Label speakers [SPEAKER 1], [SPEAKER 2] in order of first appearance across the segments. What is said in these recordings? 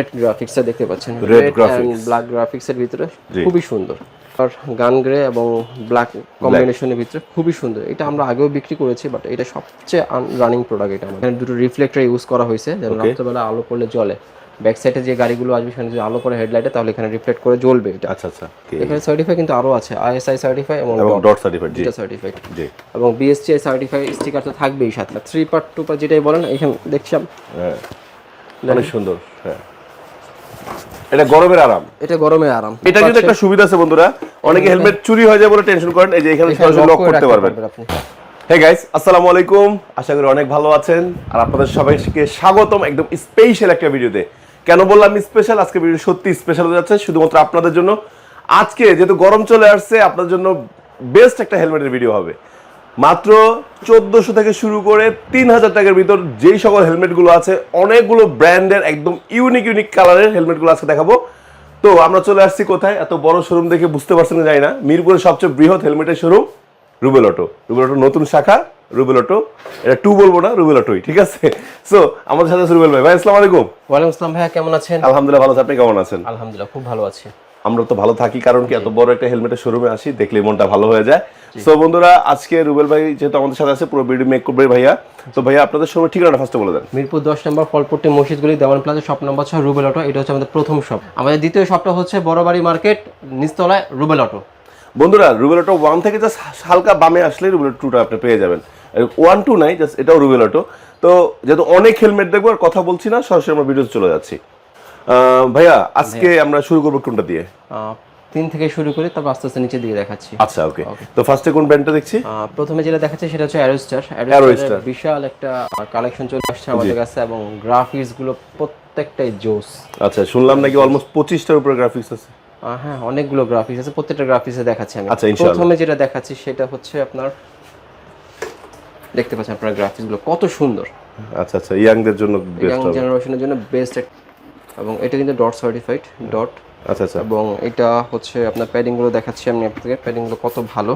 [SPEAKER 1] Red গ্রাফিক্সটা দেখতে পাচ্ছেন। Red. And black গ্রাফিক্সের ভিতরে খুবই সুন্দর। আর গান গ্রে এবং ব্ল্যাক কম্বিনেশনের ভিতরে খুবই সুন্দর। এটা আমরা আগেও বিক্রি করেছি বাট এটা সবচেয়ে রানিং প্রোডাক্ট এটা আমাদের। দুটো রিফ্লেক্টর ইউজ করা হয়েছে যেন. রাত্রেবেলা আলো পড়লে জ্বলে। ব্যাক সাইডে যে গাড়িগুলো আসবে সেখানে যদি আলো পড়ে হেডলাইটে তাহলে এখানে রিফ্লেক্ট করে জ্বলবে এটা।
[SPEAKER 2] আচ্ছা আচ্ছা.
[SPEAKER 1] এখানে সার্টিফাই কিন্তু আরও আছে আইএসআই সার্টিফাই এবং
[SPEAKER 2] ডট সার্টিফাইড জি।
[SPEAKER 1] দুটা সার্টিফাইড
[SPEAKER 2] জি।
[SPEAKER 1] এবং বিএসটিআই সার্টিফাই স্টিকার তো থাকবেই সাথে। থ্রি পার্ট টু পার্ট যেটাই বলেন এখানে দেখছিলাম
[SPEAKER 2] হ্যাঁ। অনেক সুন্দর হ্যাঁ। এটা গরমের আরাম।
[SPEAKER 1] এটা গরমে আরাম।
[SPEAKER 2] এটা কিন্তু একটা সুবিধা আছে বন্ধুরা। অনেকে হেলমেট চুরি হয়ে যায় বলে টেনশন করেন এই যে এখানে
[SPEAKER 1] এখানে
[SPEAKER 2] সরাসরি লক করতে পারবেন। গাইস আসসালামু আলাইকুম। আশা করি অনেক ভালো আছেন। আর আপনাদের সবাইকে স্বাগতম একদম স্পেশাল একটা ভিডিওতে। কেন বললাম স্পেশাল আজকে ভিডিও সত্যি স্পেশাল হতে যাচ্ছে শুধুমাত্র আপনাদের জন্য। আজকে যেহেতু গরম চলে আসছে আপনার জন্য বেস্ট একটা হেলমেটের ভিডিও হবে। মাত্র চোদ্দশো থেকে শুরু করে তিন হাজার টাকার ভিতর যেই সকল হেলমেটগুলো আছে অনেকগুলো ব্র্যান্ডের একদম ইউনিক ইউনিক কালারের হেলমেটগুলো আজকে দেখাবো। তো আমরা চলে আসছি কোথায়? এত বড় শোরুম দেখে বুঝতে পারছেন জানি না। মিরপুরের সবচেয়ে বৃহৎ হেলমেটের showroom Rubel auto. Rubel auto নতুন শাখা রুবেল অটো। এটা টু বলব না রুবেল অটোই ঠিক আছে? সো আমাদের সাথে রুবেল ভাই। ভাই আসসালামু আলাইকুম।
[SPEAKER 1] ওয়ালাইকুম আসসালাম ভাইয়া কেমন আছেন?
[SPEAKER 2] আলহামদুলিল্লাহ ভালো আছি। আপনি কেমন আছেন?
[SPEAKER 1] আলহামদুলিল্লাহ খুব ভালো আছি।
[SPEAKER 2] আমরা তো ভালো থাকি কারণ কি এত বড় একটা হেলমেটের শোরুমে আসি দেখলে মনটা ভালো হয়ে যায়। সো বন্ধুরা আজকে রুবেল ভাই যেহেতু আমাদের সাথে আছে পুরো ভিডিও মেক করবে ভাইয়া। তো ভাইয়া আপনাদের শোরুমের ঠিকানাটা ফার্স্টে বলে দেন।
[SPEAKER 1] মিরপুর দশ নম্বর ফলপট্টি মসজিদগুলি দেওয়ান প্লাজা শপ নম্বর ছয় রুবেল অটো এটা হচ্ছে আমাদের প্রথম শপ আমাদের দ্বিতীয় শপটা হচ্ছে বড়বাড়ি মার্কেট নিচতলায় রুবেল অটো
[SPEAKER 2] বন্ধুরা রুবেল অটো ওয়ান থেকে জাস্ট হালকা বামে আসলে রুবেল টুটা আপনি পেয়ে যাবেন। ওয়ান টু নাই জাস্ট এটাও রুবেল অটো তো যেহেতু অনেক হেলমেট দেখব আর কথা বলছি না সরাসরি আমরা ভিডিও চলে যাচ্ছি। ভাইয়া আজকে আমরা শুরু করব কোনটা দিয়ে?
[SPEAKER 1] তিন থেকে শুরু করে তারপর আস্তে আস্তে নিচে দিয়ে দেখাচ্ছি।
[SPEAKER 2] আচ্ছা ওকে তো ফার্স্টে কোন ব্র্যান্ডটা দেখছি?
[SPEAKER 1] প্রথমে যেটা দেখাচ্ছে সেটা হচ্ছে অ্যারোস্টার অ্যারোস্টার বিশাল একটা কালেকশন চলে আসছে আমাদের কাছে এবং গ্রাফিক্সগুলো প্রত্যেকটাই জোস।
[SPEAKER 2] আচ্ছা শুনলাম নাকি অলমোস্ট পঁচিশটার উপরে গ্রাফিক্স আছে।
[SPEAKER 1] হ্যাঁ অনেকগুলো গ্রাফিক্স আছে প্রত্যেকটা গ্রাফিক্সে দেখাচ্ছি আমি।
[SPEAKER 2] আচ্ছা।
[SPEAKER 1] প্রথমে যেটা দেখাচ্ছি সেটা হচ্ছে আপনার দেখতে পাচ্ছেন আপনার গ্রাফিক্সগুলো কত সুন্দর।
[SPEAKER 2] আচ্ছা আচ্ছা ইয়াংদের জন্য বেস্ট
[SPEAKER 1] ইয়াং জেনারেশনের জন্য বেস্ট এবং এটা কিন্তু ডট সার্টিফাইড ডট
[SPEAKER 2] আচ্ছা আচ্ছা।
[SPEAKER 1] এবং এটা হচ্ছে আপনার প্যাডিংগুলো দেখাচ্ছি আমি আপনাকে। প্যাডিংগুলো কত ভালো।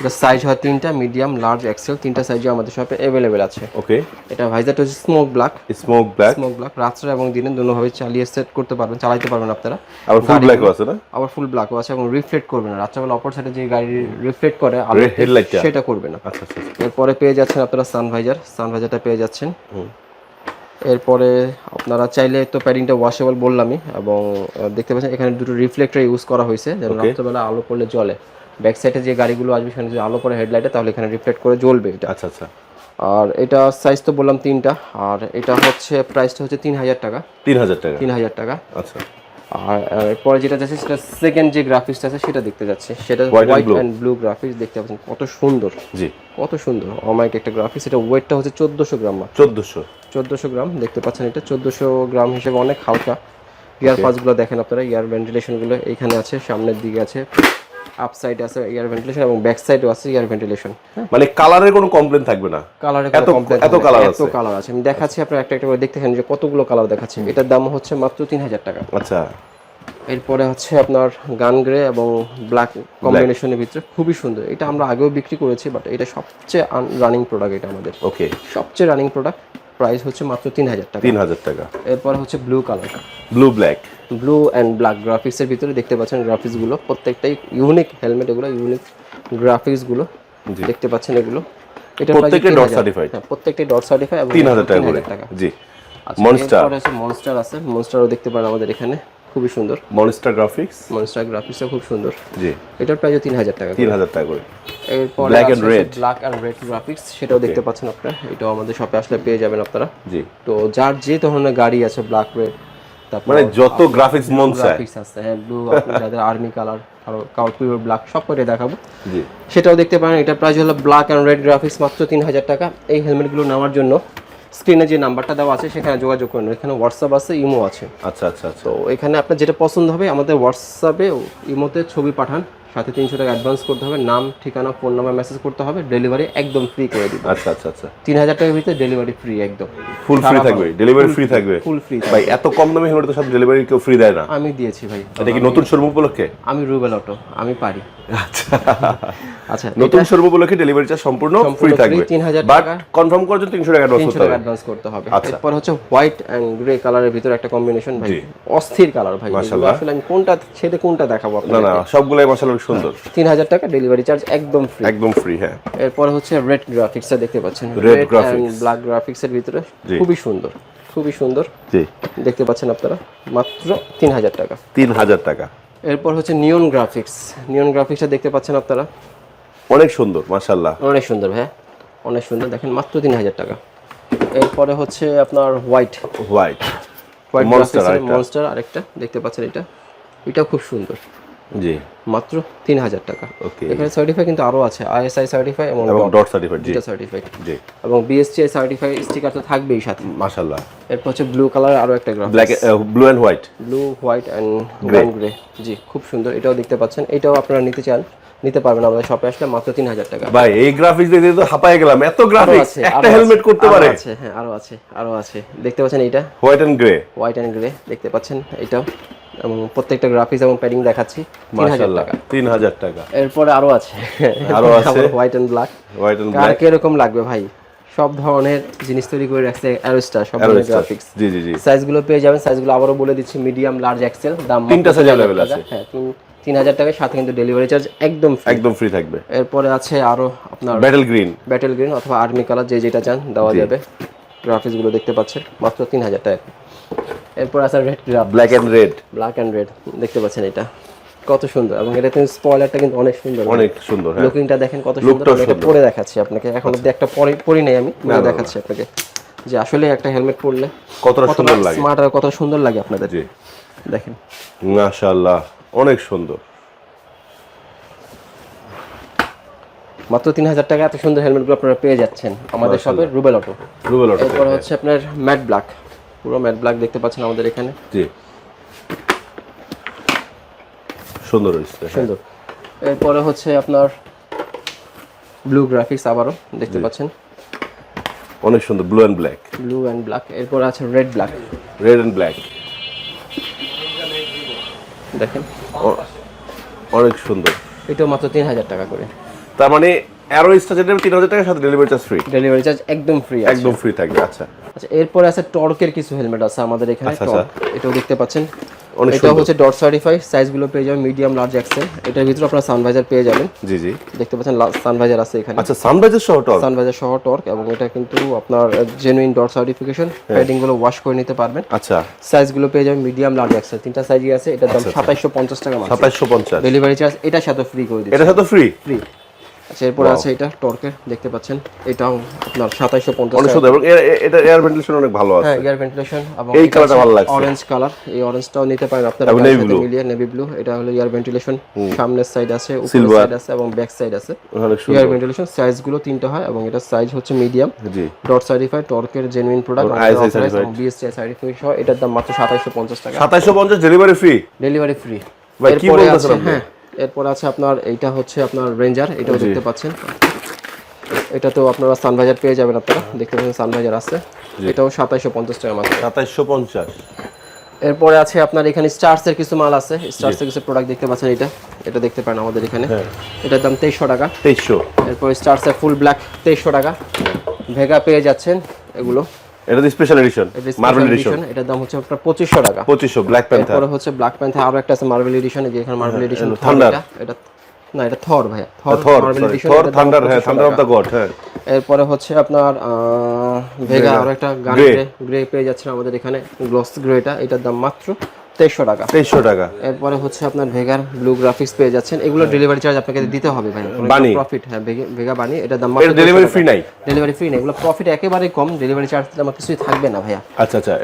[SPEAKER 1] এটা সাইজ হয় তিনটা মিডিয়াম লার্জ এক্সেল তিনটা সাইজে আমাদের শপে অ্যাভেলেবেল আছে।
[SPEAKER 2] ওকে
[SPEAKER 1] এটা ভাইজারটা হচ্ছে smoke black
[SPEAKER 2] smoke black
[SPEAKER 1] smoke black রাত্রে এবং দিনে দুটোভাবে চালিয়ে সেট করতে পারবেন চালাতে পারবেন আপনারা।
[SPEAKER 2] আবার ফুল ব্ল্যাকও আছে না?
[SPEAKER 1] আবার ফুল ব্ল্যাকও আছে এবং রিফ্লেক্ট করবে না। রাত্রেবেলা অপর সাইডে যে গাড়ি রিফ্লেক্ট করে সেটা করবে না।
[SPEAKER 2] আচ্ছা আচ্ছা আচ্ছা।
[SPEAKER 1] এরপরে পেয়ে যাচ্ছেন আপনারা সানভাইজার সানভাইজারটা পেয়ে যাচ্ছেন। এরপরে আপনারা চাইলে তো প্যাডিংটা ওয়াশেবল বললামই এবং দেখতে পাচ্ছেন এখানে দুটো রিফ্লেক্টর ইউজ করা হয়েছে যেন রাত্রেবেলা আলো পড়লে জলে ব্যাক সাইডে যে গাড়িগুলো আসবে সেখানে যদি আলো পড়ে হেডলাইটে তাহলে এখানে রিফ্লেক্ট করে জ্বলবে এটা।
[SPEAKER 2] আচ্ছা আচ্ছা।
[SPEAKER 1] আর এটা সাইজ তো বললাম তিনটা আর এটা হচ্ছে প্রাইসটা হচ্ছে তিন হাজার টাকা।
[SPEAKER 2] তিন হাজার টাকা।
[SPEAKER 1] তিন হাজার টাকা।
[SPEAKER 2] আচ্ছা।
[SPEAKER 1] আর এরপরে যেটা যাচ্ছে সেটা সেকেন্ড যে গ্রাফিক্সটা আছে সেটা দেখতে যাচ্ছে। সেটা হোয়াইট অ্যান্ড ব্লু গ্রাফিক্স দেখতে পাচ্ছেন কত সুন্দর।
[SPEAKER 2] জি।
[SPEAKER 1] কত সুন্দর অমাইক একটা গ্রাফিক্স এটা ওয়েটটা হচ্ছে চোদ্দোশো গ্রাম
[SPEAKER 2] চোদ্দোশো।
[SPEAKER 1] চোদ্দোশো গ্রাম দেখতে পাচ্ছেন এটা। চোদ্দোশো গ্রাম হিসেবে অনেক হালকা। ইয়ার পাসগুলো দেখেন আপনারা ইয়ার ভেন্টিলেশনগুলো এইখানে আছে সামনের দিকে আছে। আপ সাইড আছে এয়ার ভেন্টিলেশন এবং ব্যাক সাইডও আছে এয়ার ভেন্টিলেশন
[SPEAKER 2] মানে কালারের কোনো কমপ্লেন থাকবে না।
[SPEAKER 1] কালারে
[SPEAKER 2] এত- এত colour
[SPEAKER 1] এত কালার আছে। আমি দেখাচ্ছি আপনার একটা একটা করে দেখতে থাকেন যে কতগুলো কালার দেখাচ্ছি। এটার দাম হচ্ছে মাত্র তিন হাজার টাকা।
[SPEAKER 2] আচ্ছা।
[SPEAKER 1] এরপরে হচ্ছে আপনার গান গ্রে এবং ব্ল্যাক কম্বিনেশনের ভিতরে। খুবই সুন্দর। এটা আমরা আগেও বিক্রি করেছি বাট এটা সবচেয়ে রানিং প্রোডাক্ট এটা আমাদের।
[SPEAKER 2] ওকে
[SPEAKER 1] সবচেয়ে রানিং প্রোডাক্ট প্রাইস হচ্ছে মাত্র তিন হাজার টাকা।
[SPEAKER 2] তিন হাজার টাকা।
[SPEAKER 1] এরপর হচ্ছে blue colour
[SPEAKER 2] blue black.
[SPEAKER 1] Blue and black গ্রাফিক্সের ভিতরে দেখতে পাচ্ছেন গ্রাফিক্সগুলো। প্রত্যেকটাই ইউনিক হেলমেট এগুলো ইউনিক গ্রাফিক্সগুলো
[SPEAKER 2] জি।
[SPEAKER 1] দেখতে পাচ্ছেন এগুলো। এটা
[SPEAKER 2] প্রত্যেকটা ডট সার্টিফাইড
[SPEAKER 1] হ্যাঁ প্রত্যেকটি ডট সার্টিফাইড এবং
[SPEAKER 2] তিন হাজার টাকা করে।
[SPEAKER 1] 3000 টাকা।
[SPEAKER 2] জি।
[SPEAKER 1] আচ্ছা,
[SPEAKER 2] মনস্টার
[SPEAKER 1] আছে মনস্টার আছে। মনস্টারও দেখতে পারেন আমাদের এখানে। খুবই সুন্দর।
[SPEAKER 2] মনস্টার গ্রাফিক্স
[SPEAKER 1] মনস্টার গ্রাফিক্সও খুব সুন্দর।
[SPEAKER 2] জি।
[SPEAKER 1] এটার প্রাইস তিন হাজার টাকা
[SPEAKER 2] তিন হাজার টাকা করে।
[SPEAKER 1] এরপর
[SPEAKER 2] Black and red।
[SPEAKER 1] Black and red graphics সেটাও দেখতে পাচ্ছেন আপনারা। এটাও আমাদের শপে আসলে পেয়ে যাবেন আপনারা।
[SPEAKER 2] জি।
[SPEAKER 1] তো যার যে ধরনের গাড়ি আছে ব্ল্যাক রেড তারপর
[SPEAKER 2] মানে যত গ্রাফিক্স মন চায়।
[SPEAKER 1] গ্রাফিক্স আছে হ্যাঁ ব্লু যাদের আর্মি কালার আর কাউট পিওর ব্ল্যাক সব কটাই দেখাবো।
[SPEAKER 2] জি।
[SPEAKER 1] সেটাও দেখতে পারেন এটা প্রাইস হলো ব্ল্যাক অ্যান্ড রেড গ্রাফিক্স মাত্র তিন হাজার টাকা। এই হেলমেটগুলো নেওয়ার জন্য স্ক্রিনে যে নাম্বারটা দেওয়া আছে সেখানে যোগাযোগ করুন। এখানে হোয়াটসঅ্যাপ আছে ইমো আছে।
[SPEAKER 2] আচ্ছা আচ্ছা আচ্ছা।
[SPEAKER 1] তো এখানে আপনার যেটা পছন্দ হবে আমাদের হোয়াটসঅ্যাপে ইমোতে ছবি পাঠান। সাথে তিনশো টাকা অ্যাডভান্স করতে হবে নাম ঠিকানা ফোন নাম্বার মেসেজ করতে হবে ডেলিভারি একদম ফ্রি করে দিব।
[SPEAKER 2] আচ্ছা আচ্ছা আচ্ছা।
[SPEAKER 1] তিন হাজার টাকার ভিতরে ডেলিভারি ফ্রি একদম।
[SPEAKER 2] ফুল ফ্রি থাকবে ডেলিভারি ফ্রি থাকবে।
[SPEAKER 1] ফুল ফ্রি
[SPEAKER 2] ভাই এত কম দামে হেলমেটের সাথে ডেলিভারি কেউ ফ্রি দেয় না।
[SPEAKER 1] আমি দিয়েছি ভাই।
[SPEAKER 2] এটা কি নতুন শোরুম উপলক্ষে?
[SPEAKER 1] আমি রুবেল অটো আমি পারি।
[SPEAKER 2] আচ্ছা।
[SPEAKER 1] আচ্ছা
[SPEAKER 2] নতুন শোরুম উপলক্ষে ডেলিভারি চার্জ সম্পূর্ণ ফ্রি থাকবে।
[SPEAKER 1] free, 3000
[SPEAKER 2] বাট
[SPEAKER 1] টাকা।
[SPEAKER 2] কনফার্ম করার জন্য তিনশো টাকা অ্যাডভান্স করতে হবে।
[SPEAKER 1] অ্যাডভান্স করতে হবে।
[SPEAKER 2] আচ্ছা।
[SPEAKER 1] এরপর হচ্ছে হোয়াইট অ্যান্ড গ্রে কালারের ভিতরে একটা কম্বিনেশন ভাই। অস্থির কালার ভাই।
[SPEAKER 2] মাশাআল্লাহ।
[SPEAKER 1] আসলে আমি কোনটা ছেড়ে কোনটা দেখাবো
[SPEAKER 2] না
[SPEAKER 1] আপনাকে
[SPEAKER 2] না সবগুলাই মাসাল্লাহ সুন্দর।
[SPEAKER 1] তিন হাজার টাকা ডেলিভারি চার্জ একদম ফ্রি
[SPEAKER 2] একদম ফ্রি হ্যাঁ।
[SPEAKER 1] এরপর হচ্ছে রেড গ্রাফিক্সটা দেখতে পাচ্ছেন। রেড। অ্যান্ড ব্ল্যাক গ্রাফিক্সের ভিতরে খুবই সুন্দর খুবই সুন্দর।
[SPEAKER 2] জি।
[SPEAKER 1] দেখতে পাচ্ছেন আপনারা মাত্র তিন হাজার টাকা।
[SPEAKER 2] তিন হাজার টাকা।
[SPEAKER 1] এরপর হচ্ছে নিয়ন গ্রাফিক্স নিয়ন গ্রাফিক্সটা দেখতে পাচ্ছেন আপনারা?
[SPEAKER 2] অনেক সুন্দর মাসাল্লাহ
[SPEAKER 1] অনেক সুন্দর ভাই অনেক সুন্দর দেখেন মাত্র তিন হাজার টাকা। এরপরে হচ্ছে আপনার হোয়াইট
[SPEAKER 2] হোয়াইট
[SPEAKER 1] হোয়াইট। মনস্টার আরেকটা দেখতে পাচ্ছেন এটা? এটাও খুব সুন্দর।
[SPEAKER 2] জি।
[SPEAKER 1] মাত্র তিন হাজার টাকা।
[SPEAKER 2] ওকে
[SPEAKER 1] এখানে সার্টিফাই কিন্তু আরও আছে আইএসআই সার্টিফাই এবং
[SPEAKER 2] ডট সার্টিফাইড জি।
[SPEAKER 1] সার্টিফাইড
[SPEAKER 2] জি।
[SPEAKER 1] এবং বিএসটিআই সার্টিফাই স্টিকার তো থাকবেই সাথে।
[SPEAKER 2] মাশাল্লাহ
[SPEAKER 1] এরপর হচ্ছে ব্লু কালার আরও একটা graph
[SPEAKER 2] black blue and white
[SPEAKER 1] blue white and green grey জি খুব সুন্দর। এটাও দেখতে পাচ্ছেন। এটাও আপনারা নিতে চান নিতে পারবেন আমাদের শপে আসলে মাত্র তিন হাজার টাকা।
[SPEAKER 2] ভাই এই গ্রাফিক্স দেখে তো হাঁপায় গেলাম। এত গ্রাফিক্স
[SPEAKER 1] আছে,
[SPEAKER 2] একটা হেলমেট করতে পারে।
[SPEAKER 1] আছে হ্যাঁ আরও আছে আরও আছে। দেখতে পাচ্ছেন এইটা?
[SPEAKER 2] White and grey
[SPEAKER 1] white and grey দেখতে পাচ্ছেন এটাও এবং প্রত্যেকটা গ্রাফিক্স এবং প্যাডিং দেখাচ্ছি তিন হাজার টাকা। এরপরে আরও আছে।
[SPEAKER 2] আরও আছে?
[SPEAKER 1] হোয়াইট অ্যান্ড ব্ল্যাক
[SPEAKER 2] হোয়াইট
[SPEAKER 1] কার
[SPEAKER 2] ব্ল্যাক
[SPEAKER 1] কীরকম লাগবে ভাই? সব ধরনের জিনিস তৈরি করে রাখছে অ্যারোস্টার সব ধরনের গ্রাফিক্স
[SPEAKER 2] জি জি জি।
[SPEAKER 1] সাইজগুলো পেয়ে যাবেন সাইজগুলো আবারও বলে দিচ্ছি মিডিয়াম লার্জ এক্সেল দাম
[SPEAKER 2] তিনটা size
[SPEAKER 1] 3000
[SPEAKER 2] available
[SPEAKER 1] টাকা।
[SPEAKER 2] আছে।
[SPEAKER 1] হ্যাঁ তিন হাজার টাকার সাথে কিন্তু ডেলিভারি চার্জ একদম
[SPEAKER 2] একদম ফ্রি থাকবে।
[SPEAKER 1] এরপরে আছে আরও আপনার
[SPEAKER 2] ব্যাটেল গ্রিন
[SPEAKER 1] ব্যাটেল গ্রিন অথবা আর্মি কালার যে যেটা চান দেওয়া যাবে। গ্রাফিক্সগুলো দেখতে পাচ্ছেন মাত্র তিন হাজার টাকা। এরপর আছে red graph
[SPEAKER 2] black and red
[SPEAKER 1] black and red দেখতে পাচ্ছেন এটা। কত সুন্দর এবং এটা কিন্তু স্পয়লারটা কিন্তু অনেক সুন্দর।
[SPEAKER 2] অনেক সুন্দর হ্যাঁ।
[SPEAKER 1] লুকিংটা দেখেন কত সুন্দর এটা পরে দেখাচ্ছি আপনাকে। এখন অব্দি একটা পরে পরি নাই আমি পরে দেখাচ্ছি আপনাকে। যে আসলে একটা হেলমেট পরলে
[SPEAKER 2] কতটা সুন্দর লাগে।
[SPEAKER 1] স্মার্ট আর কত সুন্দর লাগে আপনাদের।
[SPEAKER 2] জি।
[SPEAKER 1] দেখেন।
[SPEAKER 2] মাশাল্লাহ অনেক সুন্দর।
[SPEAKER 1] মাত্র তিন হাজার টাকা এত সুন্দর হেলমেটগুলো আপনারা পেয়ে যাচ্ছেন আমাদের শপে রুবেল অটো।
[SPEAKER 2] রুবেল অটো
[SPEAKER 1] এরপরে হচ্ছে আপনার ম্যাট ব্ল্যাক পুরো ম্যাট ব্ল্যাক দেখতে পাচ্ছেন আমাদের এখানে।
[SPEAKER 2] জি। সুন্দর হয়েছে
[SPEAKER 1] সুন্দর। এরপরে হচ্ছে আপনার ব্লু গ্রাফিক্স আবারও দেখতে পাচ্ছেন।
[SPEAKER 2] অনেক সুন্দর blue and black
[SPEAKER 1] blue and black এরপর আছে red black
[SPEAKER 2] red and black
[SPEAKER 1] দেখেন।
[SPEAKER 2] অনেক সুন্দর।
[SPEAKER 1] এটাও মাত্র তিন হাজার টাকা করে।
[SPEAKER 2] তার মানে অ্যারো স্টার যেটা তিন হাজার টাকার সাথে delivery charge free
[SPEAKER 1] delivery charge একদম ফ্রি
[SPEAKER 2] একদম ফ্রি থাকবে আচ্ছা।
[SPEAKER 1] আচ্ছা এরপরে আছে টর্কের কিছু হেলমেট আছে আমাদের এখানে
[SPEAKER 2] আচ্ছা,
[SPEAKER 1] টর্ক এটাও দেখতে পাচ্ছেন। এটা হচ্ছে ডট সার্টিফাই সাইজগুলো পেয়ে যাবেন মিডিয়াম লার্জ এক্সেল এটার ভিতরে আপনারা সানভাইজার পেয়ে যাবেন।
[SPEAKER 2] জি জি।
[SPEAKER 1] দেখতে পাচ্ছেন সানভাইজার আছে এখানে।
[SPEAKER 2] আচ্ছা সানরাইজার সহ টল
[SPEAKER 1] সানভাইজার সহ টর্ক এবং এটা কিন্তু আপনার জেনুইন ডট সার্টিফিকেশন প্যাডিংগুলো ওয়াশ করে নিতে পারবেন।
[SPEAKER 2] আচ্ছা।
[SPEAKER 1] সাইজগুলো পেয়ে যাবেন মিডিয়াম লার্জ এক্সেল তিনটা সাইজই আছে এটার দাম সাতাইশশো পঞ্চাশ টাকা মাত্র।
[SPEAKER 2] সাতাইশশো পঞ্চাশ।
[SPEAKER 1] ডেলিভারি চার্জ এটার সাথে ফ্রি করে দিচ্ছি।
[SPEAKER 2] এটার সাথে ফ্রি
[SPEAKER 1] ফ্রি আচ্ছা এরপরে আছে এটা টর্কের দেখতে পাচ্ছেন। এটাও আপনার সাতাইশশো পঞ্চাশ
[SPEAKER 2] অনেক সুন্দর এবং এর- এটা এয়ার ভেন্টিলেশন অনেক ভালো আছে।
[SPEAKER 1] হ্যাঁ এয়ার ভেন্টিলেশন এবং
[SPEAKER 2] এই colourটা ভালো লাগছে।
[SPEAKER 1] অরেঞ্জ কালার এই অরেঞ্জটাও নিতে পারেন আপনারা
[SPEAKER 2] এবং।
[SPEAKER 1] মিলিয়ে নেভি ব্লু এটা হলো এয়ার ভেন্টিলেশন সামনের সাইড আছে উপরের সাইড আছে এবং ব্যাক সাইড আছে। এয়ার ভেন্টিলেশন সাইজগুলো তিনটা হয় এবং এটা সাইজ হচ্ছে মিডিয়াম
[SPEAKER 2] জি।
[SPEAKER 1] Dot certified টর্কের genuine product
[SPEAKER 2] certified।
[SPEAKER 1] BSTI certificate সহ এটার দাম মাত্র সাতাইশশো পঞ্চাশ টাকা।
[SPEAKER 2] সাতাইশশো পঞ্চাশ ডেলিভারি ফ্রি
[SPEAKER 1] ডেলিভারি ফ্রি
[SPEAKER 2] ভাই, কি বলতেছেন
[SPEAKER 1] হ্যাঁ। এরপর আছে আপনার এইটা হচ্ছে আপনার রেঞ্জার এটাও দেখতে পাচ্ছেন। এটা তো আপনারা সানভাইজার পেয়ে যাবেন আপনারা দেখতে পাচ্ছেন সানভাইজার আছে। এটাও সাতাইশশো পঞ্চাশ টাকা মাত্র।
[SPEAKER 2] সাতাইশশো পঞ্চাশ।
[SPEAKER 1] এরপরে আছে আপনার এখানে স্টার্স এর কিছু মাল আছে। স্টার্স এর কিছু প্রোডাক্ট দেখতে পাচ্ছেন এটা। এটা দেখতে পারেন আমাদের এখানে।
[SPEAKER 2] হ্যাঁ।
[SPEAKER 1] এটার দাম তেইশশো টাকা।
[SPEAKER 2] তেইশশো।
[SPEAKER 1] এরপর স্টার্স এর ফুল ব্ল্যাক তেইশশো টাকা। ভেগা পেয়ে যাচ্ছেন এগুলো।
[SPEAKER 2] এটা special edition
[SPEAKER 1] Marvel
[SPEAKER 2] marble edition
[SPEAKER 1] এটার দাম হচ্ছে আপনার 2500 টাকা।
[SPEAKER 2] 2500 ব্ল্যাক প্যান্থার
[SPEAKER 1] এরপরে হচ্ছে ব্ল্যাক প্যান্থার আরও একটা আছে মার্বেল এডিশন যে এখানে মার্বেল এডিশন
[SPEAKER 2] থান্ডার
[SPEAKER 1] এটা না এটা থর ভাই Thor
[SPEAKER 2] Thor
[SPEAKER 1] Marvel edition
[SPEAKER 2] Thor thunder হ্যাঁ থান্ডার অফ দা গড হ্যাঁ।
[SPEAKER 1] এরপরে হচ্ছে আপনার ভেগা আরও একটা গান গ্রে গ্রে পেয়ে যাচ্ছেন আমাদের এখানে গ্লস গ্রেটা এটার দাম মাত্র তেইশশো টাকা।
[SPEAKER 2] তেইশশো টাকা।
[SPEAKER 1] এরপরে হচ্ছে আপনার ভেগার ব্লু গ্রাফিক্স পেয়ে যাচ্ছেন। এগুলো ডেলিভারি চার্জ আপনাকে দিতে হবে ভাই।
[SPEAKER 2] বানি।
[SPEAKER 1] প্রফিট হ্যাঁ ভেগা বানি এটা দাম
[SPEAKER 2] ডেলিভারি ফ্রি নাই?
[SPEAKER 1] ডেলিভারি ফ্রি নাই। এগুলো প্রফিট একেবারে কম ডেলিভারি চার্জ দিলে আমার কিছুই থাকবে না ভাইয়া।
[SPEAKER 2] আচ্ছা আচ্ছা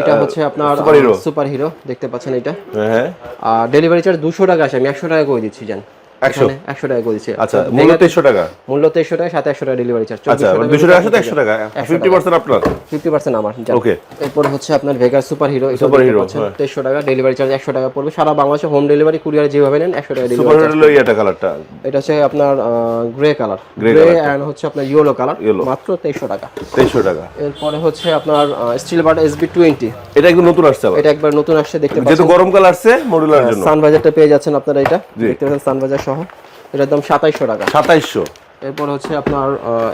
[SPEAKER 1] এটা হচ্ছে আপনার
[SPEAKER 2] সুপার হিরো
[SPEAKER 1] সুপার হিরো দেখতে পাচ্ছেন এটা।
[SPEAKER 2] হ্যাঁ
[SPEAKER 1] আর ডেলিভারি চার্জ দুশো টাকা আসে আমি একশো টাকা করে দিচ্ছি জান।
[SPEAKER 2] একশো?
[SPEAKER 1] টাকা করে
[SPEAKER 2] আচ্ছা মূল্য তেইশশো টাকা?
[SPEAKER 1] মূল্য তেইশশো টাকা সাথে একশো টাকা ডেলিভারি চার্জ
[SPEAKER 2] আচ্ছা দুশো টাকার সাথে একশো টাকা? ফিফটি পার্সেন্ট আপনার।
[SPEAKER 1] ফিফটি পার্সেন্ট আমার
[SPEAKER 2] Okay.
[SPEAKER 1] এরপরে হচ্ছে আপনার ভেগার সুপার হিরো
[SPEAKER 2] Super Hero, হ্যাঁ।
[SPEAKER 1] তেইশশো টাকা ডেলিভারি চার্জ একশো টাকা পড়বে। সারা বাংলাদেশে হোম ডেলিভারি কুরিয়ারে যেভাবে নেন একশো টাকা ডেলিভারি
[SPEAKER 2] হলো ইয়েটা কালারটা
[SPEAKER 1] এটা হচ্ছে আপনার গ্রে কালার গ্রে অ্যান্ড হচ্ছে আপনার ইয়েলো কালার মাত্র তেইশশো টাকা।
[SPEAKER 2] তেইশশো টাকা।
[SPEAKER 1] এরপরে হচ্ছে আপনার স্টিল বাট এসবি টোয়েন্টি
[SPEAKER 2] এটা একদম নতুন আসছে
[SPEAKER 1] এটা একবার নতুন আসছে দেখতে
[SPEAKER 2] যেহেতু
[SPEAKER 1] পাচ্ছেন।
[SPEAKER 2] গরমকাল আসছে মডুলার জন্য।
[SPEAKER 1] সানবাজারটা পেয়ে যাচ্ছেন আপনারা এটা। দেখতে পাচ্ছেন সানবাজার সহ। এটার দাম সাতাইশশো টাকা।
[SPEAKER 2] সাতাইশশো।
[SPEAKER 1] এরপর হচ্ছে আপনার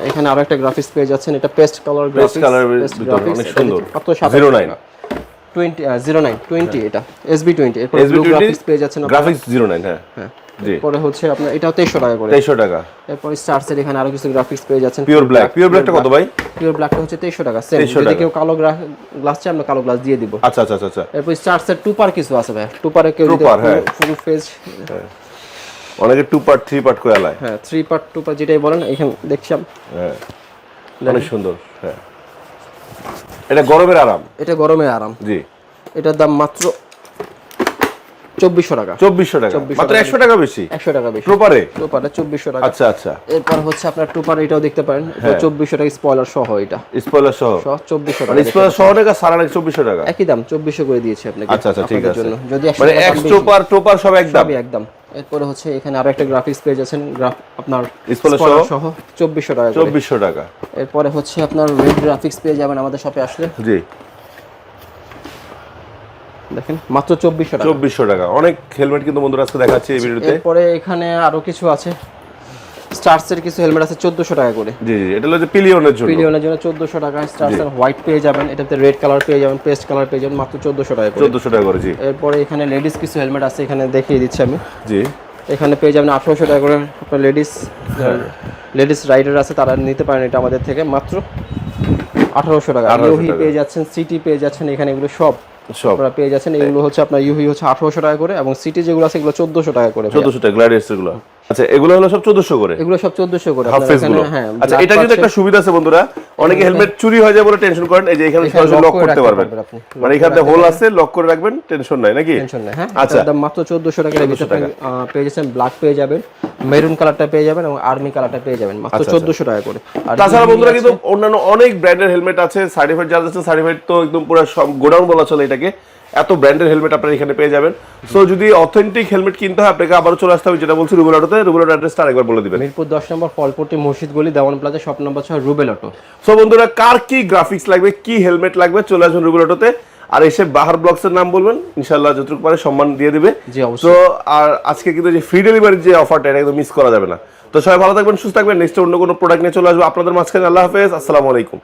[SPEAKER 1] এখানে আরও একটা গ্রাফিক্স পেয়ে যাচ্ছেন এটা পেস্ট কালার
[SPEAKER 2] বেস্ট কালার ভিতরে অনেক সুন্দর। Zero nine
[SPEAKER 1] twenty zero nine এটা এসবি টোয়েন্টি এরপর ব্লু গ্রাফিক্স পেয়ে যাচ্ছেন
[SPEAKER 2] গ্রাফিক্স জিরো নাইন হ্যাঁ।
[SPEAKER 1] হ্যাঁ।
[SPEAKER 2] জি।
[SPEAKER 1] হচ্ছে আপনার এটাও তেইশশো টাকা করে।
[SPEAKER 2] তেইশশো টাকা।
[SPEAKER 1] এরপর স্টার্সের এখানে আরও কিছু গ্রাফিক্স পেয়ে যাচ্ছেন।
[SPEAKER 2] পিওর ব্ল্যাক পিওর ব্ল্যাকটা কত ভাই?
[SPEAKER 1] পিওর ব্ল্যাকটা হচ্ছে তেইশশো টাকা সেম যদি কেউ কালো গ্লাস চাই আমরা কালো গ্লাস দিয়ে দিব।
[SPEAKER 2] আচ্ছা আচ্ছা আচ্ছা আচ্ছা।
[SPEAKER 1] এরপর স্টার্সের টুপার কিছু আছে ভাই। টুপারে কেউ
[SPEAKER 2] হ্যাঁ।
[SPEAKER 1] ফুল ফেজ
[SPEAKER 2] অনেকে টু পার্ট থ্রি পার্ট করে আলায়।
[SPEAKER 1] হ্যাঁ থ্রি পার্ট টু পার্ট যেটাই বলেন এখানে দেখছিলাম।
[SPEAKER 2] হ্যাঁ অনেক সুন্দর হ্যাঁ। এটা গরমের আরাম।
[SPEAKER 1] এটা গরমের আরাম।
[SPEAKER 2] জি।
[SPEAKER 1] এটার দাম মাত্র চব্বিশশো টাকা।
[SPEAKER 2] চব্বিশশো টাকা। মাত্র একশো টাকা বেশি?
[SPEAKER 1] একশো টাকা বেশি।
[SPEAKER 2] প্রপারে?
[SPEAKER 1] টুপারটা চব্বিশশো টাকা।
[SPEAKER 2] আচ্ছা আচ্ছা।
[SPEAKER 1] এরপর হচ্ছে আপনার টুপার এটাও দেখতে পারেন।
[SPEAKER 2] হ্যাঁ।
[SPEAKER 1] চব্বিশশো টাকা স্পয়লার সহ এটা।
[SPEAKER 2] স্পয়লার সহ?
[SPEAKER 1] সহ চব্বিশশো
[SPEAKER 2] মানে
[SPEAKER 1] টাকা
[SPEAKER 2] স্পয়লার সহ টাকা সারা নাকি চব্বিশশো টাকা?
[SPEAKER 1] একই দাম চব্বিশশো করে দিয়েছি আপনাকে
[SPEAKER 2] আচ্ছা আচ্ছা ঠিক আছে।
[SPEAKER 1] যদি
[SPEAKER 2] মানে
[SPEAKER 1] টাকা দাম
[SPEAKER 2] এক্স
[SPEAKER 1] বেশি,
[SPEAKER 2] টোপার টোপার সব একদম?
[SPEAKER 1] একদম। এরপরে হচ্ছে এখানে আরও একটা গ্রাফিক্স যাচ্ছেন গ্রাফ আপনার?
[SPEAKER 2] সহ?
[SPEAKER 1] চব্বিশশো টাকা
[SPEAKER 2] চব্বিশশো টাকা।
[SPEAKER 1] এরপরে হচ্ছে আপনার রেড গ্রাফিক্স পেয়ে যাবেন আমাদের শপে আসলে।
[SPEAKER 2] জি।
[SPEAKER 1] দেখেন মাত্র চব্বিশশো টাকা।
[SPEAKER 2] চব্বিশশো টাকা। অনেক হেলমেট কিন্তু বন্ধুরা আজকে দেখাচ্ছি এই ভিডিওতে।
[SPEAKER 1] এরপরে এখানে আরও কিছু আছে। স্টার্সের কিছু হেলমেট আছে চোদ্দশো টাকা করে।
[SPEAKER 2] জি জি এটা হচ্ছে পিলিয়নের জন্য।
[SPEAKER 1] পিলিয়নের জন্য চোদ্দশো টাকা। স্টার্সের হোয়াইট পেয়ে যাবেন এটাতে রেড কালার পেয়ে যাবেন পেস্ট কালার পেয়ে যাবেন মাত্র চোদ্দশো টাকা করে।
[SPEAKER 2] চোদ্দশো টাকা করে জি।
[SPEAKER 1] এরপরে এখানে লেডিস কিছু হেলমেট আছে এখানে দেখিয়ে দিচ্ছি আমি।
[SPEAKER 2] জি।
[SPEAKER 1] এখানে পেয়ে যাবেন আঠারোশো টাকা করে আপনার লেডিস লেডিস রাইডার আছে তারা নিতে পারেন এটা আমাদের থেকে মাত্র আঠারোশো টাকা।
[SPEAKER 2] 1800
[SPEAKER 1] ইউহি পেয়ে যাচ্ছেন সিটি পেয়ে যাচ্ছেন এখানে এগুলো সব। আপনারা পেয়ে যাচ্ছেন। এগুলো হচ্ছে আপনার ইউহি হচ্ছে আঠারোশো টাকা করে এবং সিটি যেগুলো আছে এগুলো চোদ্দশো টাকা করে
[SPEAKER 2] চোদ্দশো টাকা গ্লাডিয়াস এগুলো। আচ্ছা এগুলো হলো সব চোদ্দশো করে?
[SPEAKER 1] এগুলো সব চোদ্দশো করে। হ্যাঁ
[SPEAKER 2] আচ্ছা এটা কিন্তু একটা সুবিধা আছে বন্ধুরা। অনেকে হেলমেট চুরি হয়ে যায় বলে টেনশন করেন এই যে এখানে সরাসরি লক করতে পারবেন। মানে এখানে হোল আছে লক করে রাখবেন টেনশন নাই নাকি?
[SPEAKER 1] টেনশন নাই হ্যাঁ।
[SPEAKER 2] আচ্ছা।
[SPEAKER 1] দাম মাত্র 1400 টাকা ভিতরে আপনি, পেয়ে যাচ্ছেন ব্ল্যাক পেয়ে যাবেন মেরুন কালারটা পেয়ে যাবেন এবং আর্মি কালারটা পেয়ে যাবেন। মাত্র
[SPEAKER 2] আচ্ছা,
[SPEAKER 1] চোদ্দশো টাকা করে। আর
[SPEAKER 2] তাছাড়া বন্ধুরা কিন্তু অন্যান্য অনেক ব্র্যান্ডের হেলমেট আছে সার্টিফাইড যারা আছে সার্টিফাইড তো একদম পুরো সব গোডাউন বলা চলে এটাকে। এত ব্র্যান্ডের হেলমেট আপনারা এখানে পেয়ে যাবেন। সো যদি অথেন্টিক হেলমেট কিনতে হয় আপনাকে আবারও চলে আসতে হবে যেটা বলছি রুবেল অটোতে। রুবেল অটো অ্যাড্রেসটা আরেকবার বলে দিবেন।
[SPEAKER 1] মিরপুর দশ নম্বর ফলপট্টি মসজিদ গলি দেওয়ান প্লাজা শপ নম্বর ছয় রুবেল অটো।
[SPEAKER 2] সো বন্ধুরা কার কি গ্রাফিক্স লাগবে কি হেলমেট লাগবে চলে আসুন রুবেল অটোতে। আর এসে বাহার ব্লগসের নাম বলবেন ইনশাল্লাহ যতটুকু পারে সম্মান দিয়ে দিবে। তো আর আজকে কিন্তু যে ফ্রি ডেলিভারির যে অফারটা এটা একদম মিস করা যাবে না। তো সবাই ভালো থাকবেন সুস্থ থাকবেন নেক্সট অন্য কোনো প্রোডাক্ট নিয়ে চলে আসব আপনাদের মাঝখানে। আল্লাহ হাফেজ আসসালামু আলাইকুম।